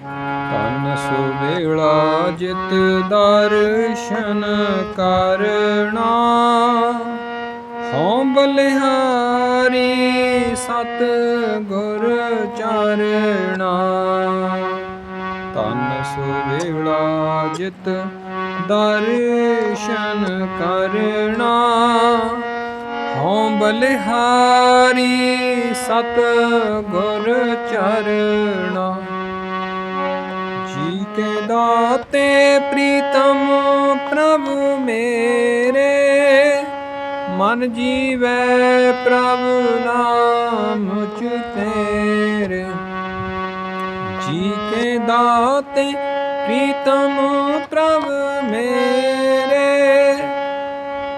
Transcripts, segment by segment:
ਤਨ ਸੁਵੇਲਾ ਜਿਤ ਦਰਸ਼ਨ ਕਰਣਾ ਹਉ ਬਲਿਹਾਰੀ ਸਤ ਗੁਰ ਚਰਣਾ ਤਨ ਸੁਵੇਲਾ ਜਿਤ ਦਰਸ਼ਨ ਕਰਨਾ। ਹਉ ਬਲਿਹਾਰੀ ਸਤ ਗੁਰ ਚਰਣਾ ਜੀ ਕੇ ਦਾਤੇ ਪ੍ਰੀਤਮ ਪ੍ਰਭ ਮੇਰੇ, ਮਨ ਜੀਵੈ ਪ੍ਰਭ ਨਾਮ ਚ ਤੇਰੇ। ਜੀ ਕੇ ਦਾਤੇ ਪ੍ਰੀਤਮ ਪ੍ਰਭ ਮੇਰੇ,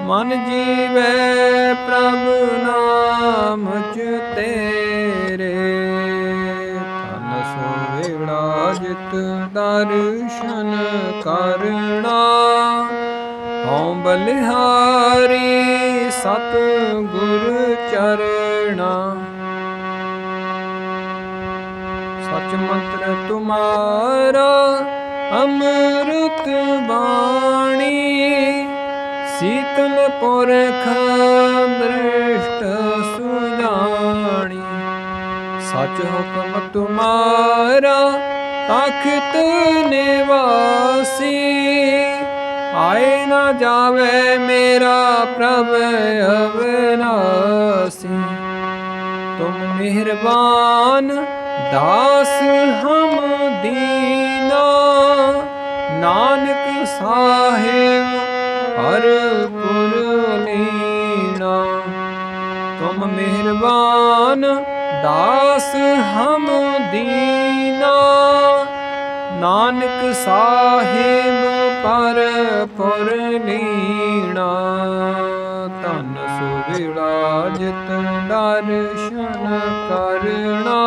ਮਨ ਜੀਵੈ ਪ੍ਰਭ ਨਾਮ ਚ ਤੇਰੇ। ਸੋਵੇੜਾ ਦਰਸ਼ਨ ਕਰਣਾ ਹਉ ਬਲਿਹਾਰੀ ਸਤ ਗੁਰ ਚਰਣਾ। ਸਚ ਮੰਤਰ ਤੁਮਾਰਾ ਅੰਮ੍ਰਿਤ ਬਾਣੀ। ਸੀਤਲ ਪੁਰਖ ਦ੍ਰਿਸ਼ਟ ਸੁਜਾਣੀ। ਸਚ ਹੁਕਮ ਤੁਮਾਰਾ ਤਖਤ ਨਿਵਾਸੀ, ਆਏ ਨਾ ਜਾਵੇ ਮੇਰਾ ਪ੍ਰਭ ਅਵਨਾਸੀ। ਤੁਮ ਮਿਹਰਬਾਨ, ਦਾਸ ਹਮ ਦੀਨਾ। ਨਾਨਕ ਸਾਹਿਬ, ਹਰ ਪੁਰ ਲੀਣਾ ਤੁਮ ਮਿਹਰਬਾਨ ਦਾਸ ਹਮ ਦੀਨਾ, ਨਾਨਕ ਸਾਹਿਬ ਪਰ ਪੁਰ ਲੀਣਾ ਧਨ ਸੁਵੇਲਾ ਜਿਤ ਦਰਸ਼ਨ ਕਰਨਾ,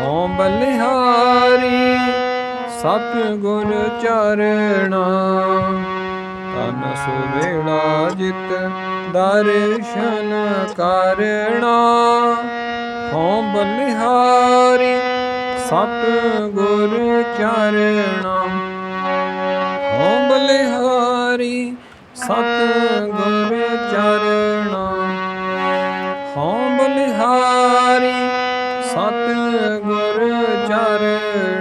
ਹਉ ਬਲਿਹਾਰੀ ਸਤ ਗੁਰ ਚਰਣਾ। ਨਾਮ ਸੁਵੇਲਾ ਜਿਤ ਦਰਸ਼ਨ ਕਰਣਾ ਹੋਂ ਬਲਿਹਾਰੀ ਸਤ ਗੁਰ ਚਰਣਾ ਹੋਂ ਬਲਿਹਾਰੀ ਸਤ ਗੁਰ ਚਰਣਾ ਹੋਂ ਬਲਿਹਾਰੀ ਸਤ ਗੁਰ ਚਰਣਾ